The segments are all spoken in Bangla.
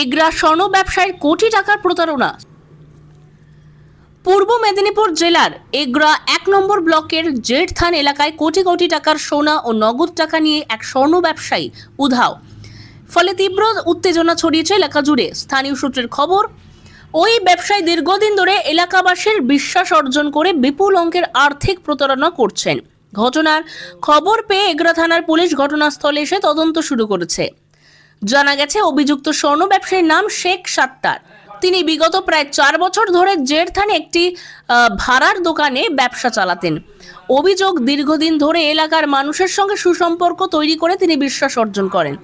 এগরা স্বর্ণ ব্যবসায় কোটি টাকার প্রতারণা। পূর্ব মেদিনীপুর জেলার এগরা এক নম্বর ব্লকের জেঠথান এলাকায় কোটি কোটি টাকার সোনা ও নগদ টাকা নিয়ে এক স্বর্ণ ব্যবসায়ী উধাও। ফলে তীব্র উত্তেজনা ছড়িয়েছে এলাকা জুড়ে। স্থানীয় সূত্রের খবর, ওই ব্যবসায়ী দীর্ঘদিন ধরে এলাকাবাসীর বিশ্বাস অর্জন করে বিপুল অঙ্কের আর্থিক প্রতারণা করছেন। ঘটনার খবর পেয়ে এগরা থানার পুলিশ ঘটনাস্থলে এসে তদন্ত শুরু করেছে। জানা গেছে অভিযুক্ত স্বর্ণ ব্যবসায়ীর নাম শেখ সাত্তার। তিনি বিগত প্রায় চার বছর ধরে জেরথানে একটি ভাড়ার দোকানে ব্যবসা চালাতেন। অভিযোগ দীর্ঘদিন ধরে এলাকার মানুষের সঙ্গে সুসম্পর্ক তৈরি করে তিনি বিশ্বাস অর্জন করেন।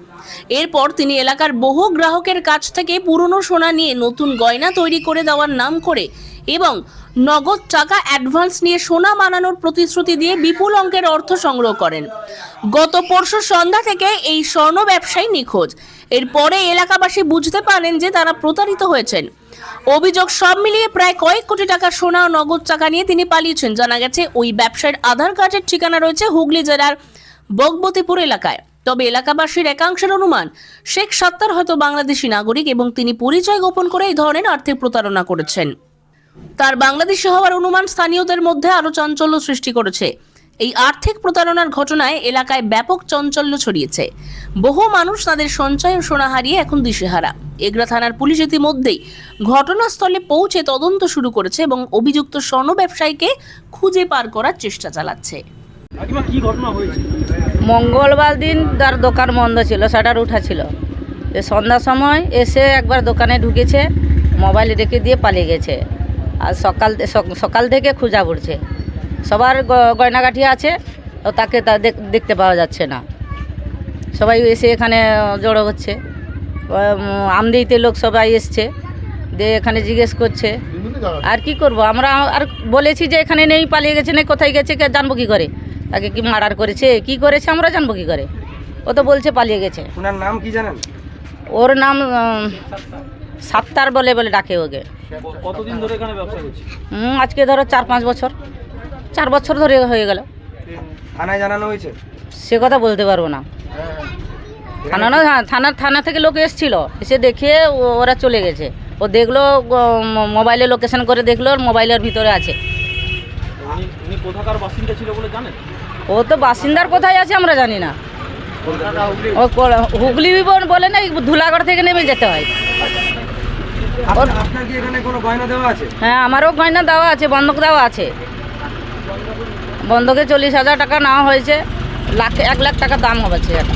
এরপর তিনি এলাকার বহু গ্রাহকের কাছ থেকে পুরনো সোনা নিয়ে নতুন গয়না তৈরি করে দেওয়ার নাম করে এবং নগদ টাকা অ্যাডভান্স নিয়ে সোনা বানানোর প্রতিশ্রুতি দিয়ে বিপুল অঙ্কের অর্থ সংগ্রহ করেন। গত পরশু সন্ধ্যা থেকে এই স্বর্ণ ব্যবসায়ী নিখোঁজ। এরপরে এলাকাবাসী বুঝতে পারেন যে তারা প্রতারিত হয়েছেন। অভিযোগ সব মিলিয়ে প্রায় কয়েক কোটি টাকা সোনা ও নগদ টাকা নিয়ে তিনি পালিয়েছেন। জানা গেছে, ওই ব্যবসায়ীর আধার কার্ডের ঠিকানা রয়েছে হুগলি জেলার বগবতীপুর এলাকায়। তবে এলাকাবাসীর একাংশের অনুমান, শেখ সাত্তার হয়তো বাংলাদেশি নাগরিক এবং তিনি পরিচয় গোপন করে এই ধরনের আর্থিক প্রতারণা করেছেন। তার বাংলাদেশি হওয়ার অনুমান স্থানীয়দের মধ্যে আরও চাঞ্চল্য সৃষ্টি করেছে। এই আর্থিক প্রতারণার ঘটনায় এলাকায় ব্যাপক চঞ্চল্য ছড়িয়েছে। বহু মানুষ তাদের সঞ্চয় ও সোনা হারিয়ে এখন দিশেহারা। এগরা থানার পুলিশ ইতিমধ্যেই ঘটনাস্থলে পৌঁছে তদন্ত শুরু করেছে এবং অভিযুক্ত স্বর্ণ ব্যবসায়ীকে খুঁজে পার করার চেষ্টা চালাচ্ছে। মঙ্গলবার দিন তার দোকান বন্ধ ছিল শাটার উঠা ছিল। যে সন্ধ্যার সময় এসে একবার দোকানে ঢুকেছে মোবাইল রেখে দিয়ে পালিয়ে গেছে। আর সকাল সকাল থেকে খোঁজা পড়ছে সবার গ- গয়নাগাঠি আছে তো তাকে তা দেখ- দেখতে পাওয়া যাচ্ছে না। সবাই এসে এখানে জড়ো হচ্ছে। আমদিতে লোক সবাই এসছে দিয়ে এখানে জিজ্ঞেস করছে আর কি করব? আমরা আর বলেছি যে এখানে নেই পালিয়ে গেছে নেই কোথায় গেছে কে জানব কী করে? তাকে কি মার্ডার করেছে কি করেছে আমরা জানব কী করে? ও তো বলছে পালিয়ে গেছে। ওনার নাম কি জানেন? ওর নাম সাত্তার বলে বলে ডাকে ওকে। কতদিন ধরে এখানে ব্যবসা করছে? আজকে ধরো চার পাঁচ বছর। চার বছর ধরে হয়ে গেল। থানায় জানানো হয়েছে? সে কথা বলতে পারব না। থানা না হ্যাঁ, থানা থানা থেকে লোক এসছিল। এসে দেখে ওরা চলে গেছে। ও দেখল মোবাইলে লোকেশন করে দেখল মোবাইলের ভিতরে আছে। ও তো বাসিন্দার কোথায় আছে আমরা জানি না। ও হুগলি বলে না ধুলাগড় থেকে নেমে যেতে হয়। দেওয়া আছে? হ্যাঁ আমারও গয়না দেওয়া আছে বন্ধক দেওয়া আছে। বন্ধকে চল্লিশ হাজার টাকা নেওয়া হয়েছে লাখ এক লাখ টাকা দাম হবে এটা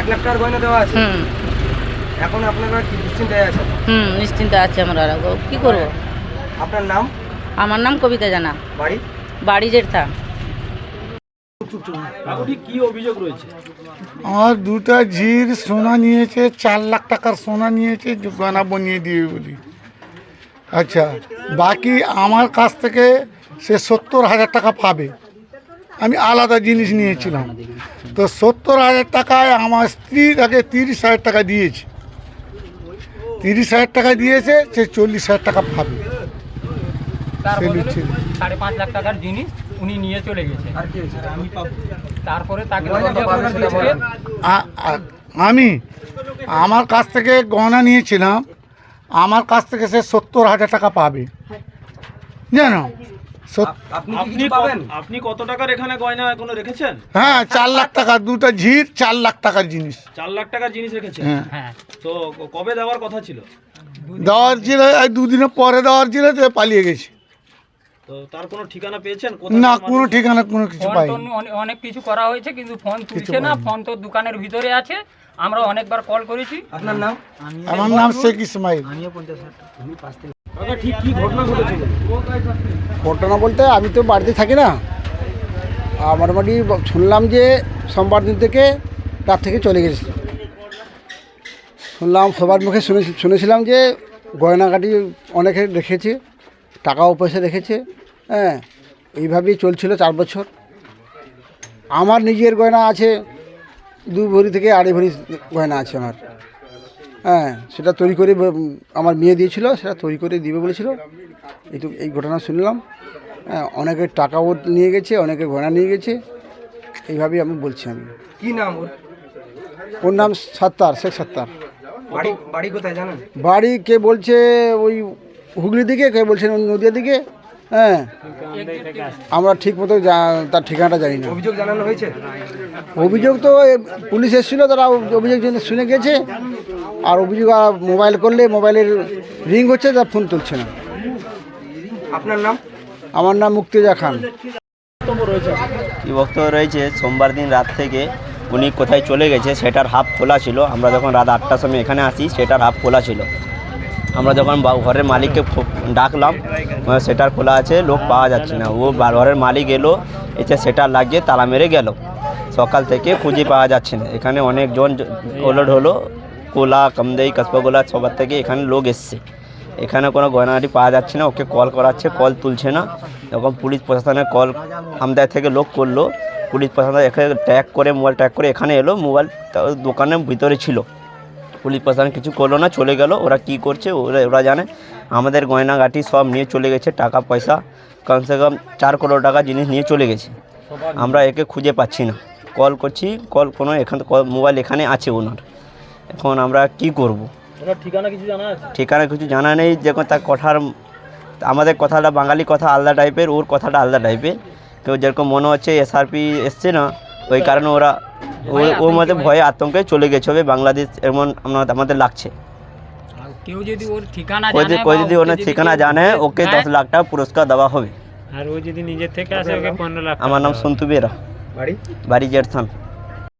এক লাখ টাকার গয়না দেওয়া আছে? হুম। এখন আপনারা কি দুশ্চিন্তায় আছেন? হুম নিশ্চিন্তে আছে আমরা। কী করব? আপনার নাম? আমার নাম কবিতা জানা। বাড়ি? বাড়ি জেঠা। আপনি কি অভিযোগ রয়েছে? আমার দুটা ঝির সোনা নিয়েছে চার লাখ টাকার সোনা নিয়েছে গয়না বনিয়ে দিবে বলি। আচ্ছা বাকি আমার কাছ থেকে সে সত্তর হাজার টাকা পাবে। আমি আলাদা জিনিস নিয়েছিলাম। তো সত্তর হাজার টাকায় আমার স্ত্রী তাকে তিরিশ হাজার টাকা দিয়েছে। তিরিশ হাজার টাকা দিয়েছে সে চল্লিশ হাজার টাকা পাবে। সে নিচ্ছে। না। সাড়ে পাঁচ লাখ টাকার জিনিস উনি নিয়ে চলে গেছে। আর কি হয়েছে? আমি তারপরে তাকে আমার কাছ থেকে গহনা নিয়েছিলাম। আমার কাছ থেকে সে সত্তর হাজার টাকা পাবে। জানো? আপনি আপনি পাবেন? আপনি কত টাকার এখানে গয়না রেখেছেন? হ্যাঁ চার লাখ টাকা দুটো ঝির চার লাখ টাকার জিনিস। চার লাখ টাকার জিনিস রেখেছেন? হ্যাঁ। হ্যাঁ। তো কবে দেওয়ার কথা ছিল? দেওয়ার ছিল এই দুদিনের পরে দেওয়ার ছিল তো পালিয়ে গেছে। তো তার কোনো ঠিকানা পেয়েছেন? না কোনো ঠিকানা কোনো কিছু পাইনি। অনেক কিছু করা হয়েছে কিন্তু ফোন তুলছে না। ফোন তো দোকানের ভিতরে আছে। আমরা অনেকবার কল করেছি। আপনার নাম? আমার নাম শেখ ইসমাইল। ঘটনা বলতে আমি তো বাড়িতে থাকি না। আমার বাড়ি শুনলাম যে সোমবার দিন থেকে রাত থেকে চলে গেছে। শুনলাম, সবার মুখে শুনে, শুনেছিলাম যে গয়নাগাটি অনেকে রেখেছে, টাকাও পয়সা রেখেছে হ্যাঁ এইভাবেই চলছিল চার বছর। আমার নিজের গয়না আছে দু ভরি থেকে আড়াই ভরি গয়না আছে আমার। হ্যাঁ সেটা তৈরি করে আমার মেয়ে দিয়েছিল সেটা তৈরি করে দিবে বলেছিল। এইটুকু এই ঘটনা শুনলাম। হ্যাঁ অনেকে টাকাও নিয়ে গেছে অনেকে ঘোড়া নিয়ে গেছে। এইভাবেই আমি বলছি আমি। কি নাম ওর? ওর নাম সাত্তার শেখ সাত্তার। বাড়ি বাড়ি কোথায় জানেন? বাড়ি কে বলছে ওই হুগলি দিকে কে বলছেন নদিয়া দিকে? হ্যাঁ আমরা ঠিক মতো তার ঠিকানাটা জানি না। অভিযোগ জানানো হয়েছে? অভিযোগ তো পুলিশ এসেছিল তারা অভিযোগ শুনে গেছে। আর অভিযোগ মোবাইল করলে মোবাইলের রিং হচ্ছে তার ফোন তুলছে না। আপনার নাম? আমার নাম মুক্তিজা খান। কি বক্তব্য রয়েছে? সোমবার দিন রাত থেকে উনি কোথায় চলে গেছে সেটার হাফ খোলা ছিল। আমরা যখন রাত আটটার সময় এখানে আসি সেটার হাফ খোলা ছিল। আমরা যখন ঘরের মালিককে ডাকলাম সেটার খোলা আছে লোক পাওয়া যাচ্ছে না। ও ঘরের মালিক এলো এতে সেটা লাগিয়ে তালা মেরে গেল। সকাল থেকে খুঁজে পাওয়া যাচ্ছে না। এখানে অনেকজন ওলট হলো। কোলা, কামদেই কসবাগোলা সবার থেকে এখানে লোক এসছে। এখানে কোনো গয়নাগাটি পাওয়া যাচ্ছে না, ওকে কল করাচ্ছে, কল তুলছে না। যখন পুলিশ প্রশাসনে কল আমাদের থেকে লোক করল। পুলিশ প্রশাসন এখানে ট্র্যাক করে, মোবাইল ট্র্যাক করে এখানে এলো, মোবাইল দোকানের ভিতরে ছিল। পুলিশ প্রশাসন কিছু করল না, চলে গেল। ওরা কি করছে, ওরা ওরা জানে। আমাদের গয়নাগাটি সব নিয়ে চলে গেছে, টাকা, পয়সা কমসে কম চার করোড় টাকা জিনিস নিয়ে চলে গেছে। আমরা একে খুঁজে পাচ্ছি না। কল করছি, কল কোনো এখান মোবাইল এখানে আছে ওনার। এখন আমরা কি করব? ঠিকানা কিছু জানা আছে? ঠিকানা কিছু জানা নেই যখন তার কথার আমাদের কথাটা বাঙালি কথা আলাদা টাইপের ওর কথাটা আলাদা টাইপের কেউ যেরকম মনে হচ্ছে এসআরপি এসছে না ওই কারণে ওরা ও- ওর মধ্যে ভয়ে। আতঙ্কে চলে গেছে হবে বাংলাদেশ এমন আমাদের লাগছে। কেউ যদি ওর ঠিকানা ওই যদি ঠিকানা জানে ওকে দশ লাখ টাকা পুরস্কার দেওয়া হবে। আর ও যদি নিজের থেকে আসে ওকে পনেরো লাখ আমার নাম সন্তু বেরা। বাড়ি? বাড়ি জেঠথান